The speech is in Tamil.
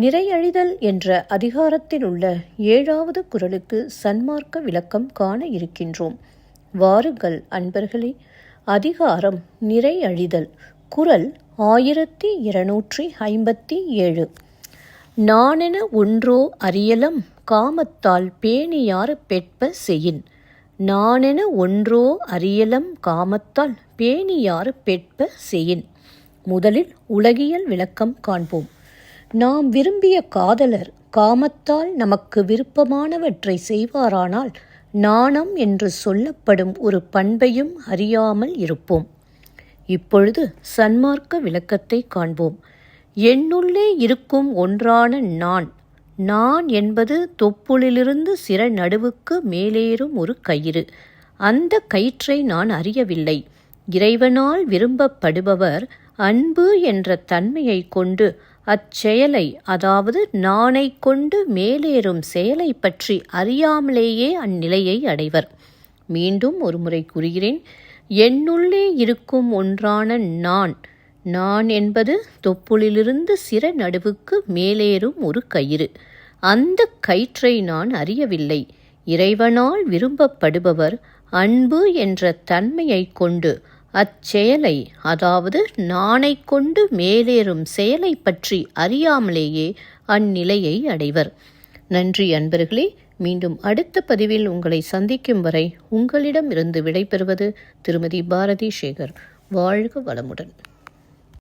நிறையழிதல் என்ற அதிகாரத்தில் உள்ள ஏழாவது குரலுக்கு சன்மார்க்க விளக்கம் காண இருக்கின்றோம். வாருங்கள் அன்பர்களே அதிகாரம் நிறையழிதல் குரல் ஆயிரத்தி இருநூற்றி ஐம்பத்தி ஏழு. நானென ஒன்றோ அறியலம் காமத்தால் பேணியார் பெற்ப செயின் நானென ஒன்றோ அறியலம் காமத்தால் பேணியார் பெற்ப செயின் முதலில் உலகியல் விளக்கம் காண்போம். நாம் விரும்பிய காதலர் காமத்தால் நமக்கு விருப்பமானவற்றை செய்வாரானால் நாணம் என்று சொல்லப்படும் ஒரு பண்பையும் அறியாமல் இருப்போம். இப்பொழுது சன்மார்க்க விளக்கத்தை காண்போம். என்னுள்ளே இருக்கும் ஒன்றான நான் நான் என்பது தொப்புளிலிருந்து சிற நடுவுக்கு மேலேறும் ஒரு கயிறு. அந்த கயிற்றை நான் அறியவில்லை. இறைவனால் விரும்பப்படுபவர் அன்பு என்ற தன்மையை கொண்டு அச்செயலை அதாவது நானை கொண்டு மேலேறும் செயலை பற்றி அறியாமலேயே அந்நிலையை அடைவர். மீண்டும் ஒருமுறை கூறுகிறேன் என்னுள்ளே இருக்கும் ஒன்றான நான் நான் என்பது தொப்புளிலிருந்து சிற நடுவுக்கு மேலேறும் ஒரு கயிறு. அந்த கயிற்றை நான் அறியவில்லை. இறைவனால் விரும்பப்படுபவர் அன்பு என்ற தன்மையை கொண்டு அச்செயலை அதாவது நாணை கொண்டு மேலேறும் செயலை பற்றி அறியாமலேயே அந்நிலையை அடைவர். நன்றி அன்பர்களே மீண்டும் அடுத்த பதிவில் உங்களை சந்திக்கும் வரை உங்களிடமிருந்து விடைபெறுவது திருமதி பாரதி சேகர் வாழ்க வளமுடன்.